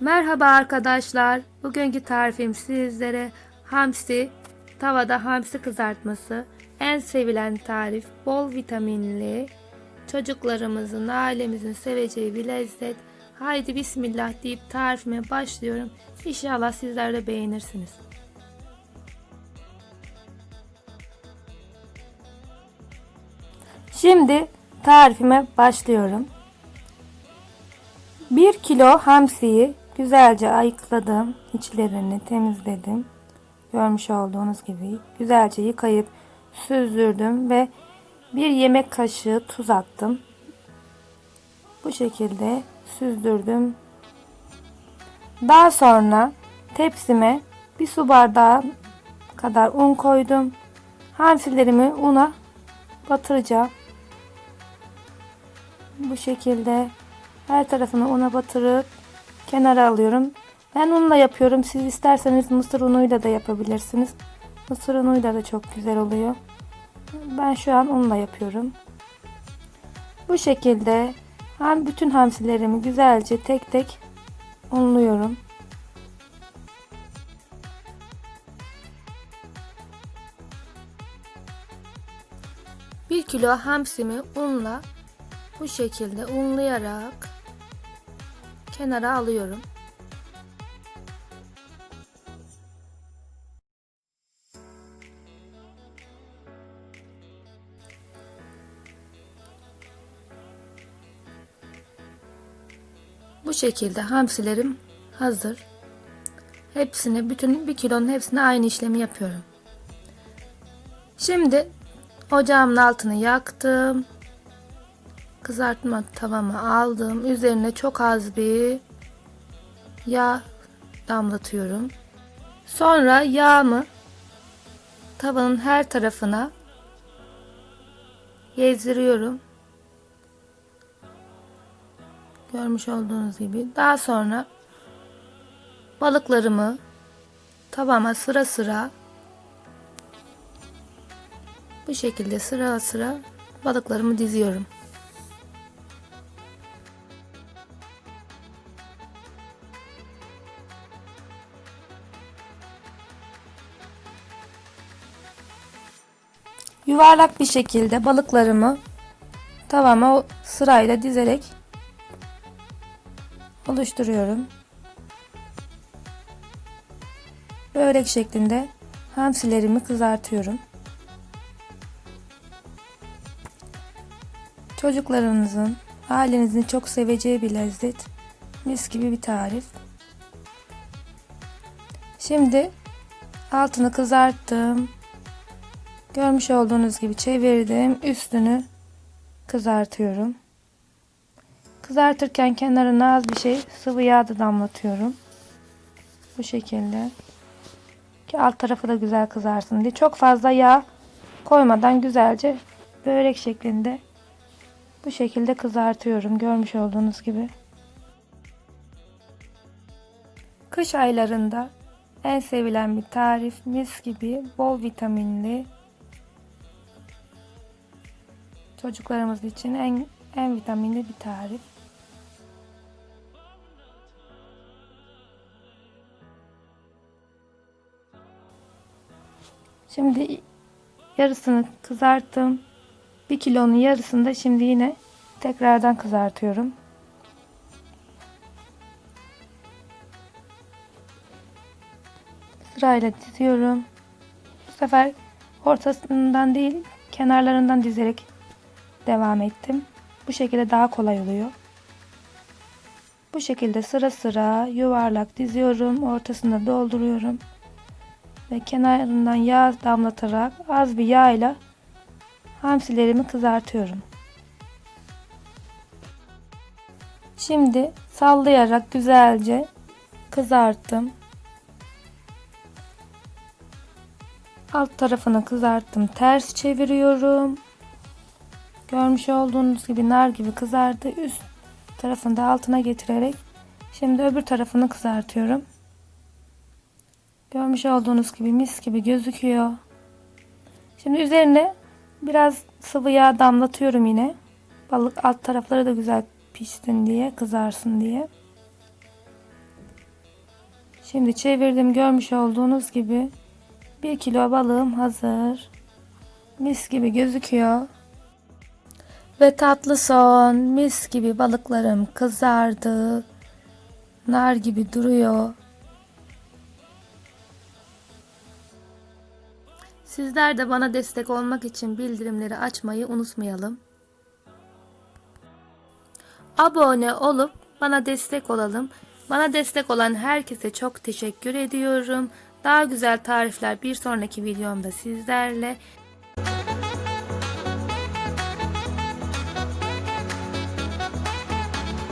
Merhaba arkadaşlar. Bugünkü tarifim sizlere hamsi, tavada hamsi kızartması. En sevilen tarif, bol vitaminli, çocuklarımızın, ailemizin seveceği bir lezzet. Haydi bismillah deyip tarifime başlıyorum. İnşallah sizler de beğenirsiniz. Şimdi tarifime başlıyorum. 1 kilo hamsiyi güzelce ayıkladım. içlerini temizledim. Görmüş olduğunuz gibi güzelce yıkayıp süzdürdüm ve bir yemek kaşığı tuz attım. Bu şekilde süzdürdüm. Daha sonra tepsime bir su bardağı kadar un koydum. Hamsilerimi una batıracağım. Bu şekilde her tarafını una batırıp kenara alıyorum. Ben unla yapıyorum. Siz isterseniz mısır unuyla da yapabilirsiniz. Mısır unuyla da çok güzel oluyor. Ben şu an unla yapıyorum. Bu şekilde hem bütün hamsilerimi güzelce tek tek unluyorum. Bir kilo hamsimi unla bu şekilde unlayarak kenara alıyorum. Bu şekilde hamsilerim hazır. Hepsini bütün bir kilonun hepsine aynı işlemi yapıyorum. Şimdi ocağımın altını yaktım. Kızartma tavamı aldım. Üzerine çok az bir yağ damlatıyorum. Sonra yağımı tavanın her tarafına gezdiriyorum. Görmüş olduğunuz gibi. Daha sonra balıklarımı tavama sıra sıra bu şekilde sıra sıra balıklarımı diziyorum. Yuvarlak bir şekilde balıklarımı tavama sırayla dizerek oluşturuyorum. Börek şeklinde hamsilerimi kızartıyorum. Çocuklarınızın, ailenizin çok seveceği bir lezzet. Mis gibi bir tarif. Şimdi altını kızarttım. Görmüş olduğunuz gibi çevirdim. Üstünü kızartıyorum. Kızartırken kenarına az bir şey sıvı yağ da damlatıyorum. Bu şekilde. Ki alt tarafı da güzel kızarsın diye. Çok fazla yağ koymadan güzelce börek şeklinde bu şekilde kızartıyorum. Görmüş olduğunuz gibi. Kış aylarında en sevilen bir tarif. Mis gibi bol vitaminli çocuklarımız için en en vitaminli bir tarif. Şimdi yarısını kızarttım. Bir kilonun yarısını da şimdi yine tekrardan kızartıyorum. Sırayla diziyorum. Bu sefer ortasından değil kenarlarından dizerek devam ettim. Bu şekilde daha kolay oluyor. Bu şekilde sıra sıra yuvarlak diziyorum. Ortasında dolduruyorum. Ve kenarından yağ damlatarak az bir yağ ile hamsilerimi kızartıyorum. Şimdi sallayarak güzelce kızarttım. Alt tarafını kızarttım. Ters çeviriyorum. Görmüş olduğunuz gibi nar gibi kızardı. Üst tarafını da altına getirerek şimdi öbür tarafını kızartıyorum. Görmüş olduğunuz gibi mis gibi gözüküyor. Şimdi üzerine biraz sıvı yağ damlatıyorum yine. Balık alt tarafları da güzel pişsin diye, kızarsın diye. Şimdi çevirdim görmüş olduğunuz gibi 1 kilo balığım hazır. Mis gibi gözüküyor. Ve tatlı son mis gibi balıklarım kızardı. Nar gibi duruyor. Sizler de bana destek olmak için bildirimleri açmayı unutmayalım. Abone olup bana destek olalım. Bana destek olan herkese çok teşekkür ediyorum. Daha güzel tarifler bir sonraki videomda sizlerle.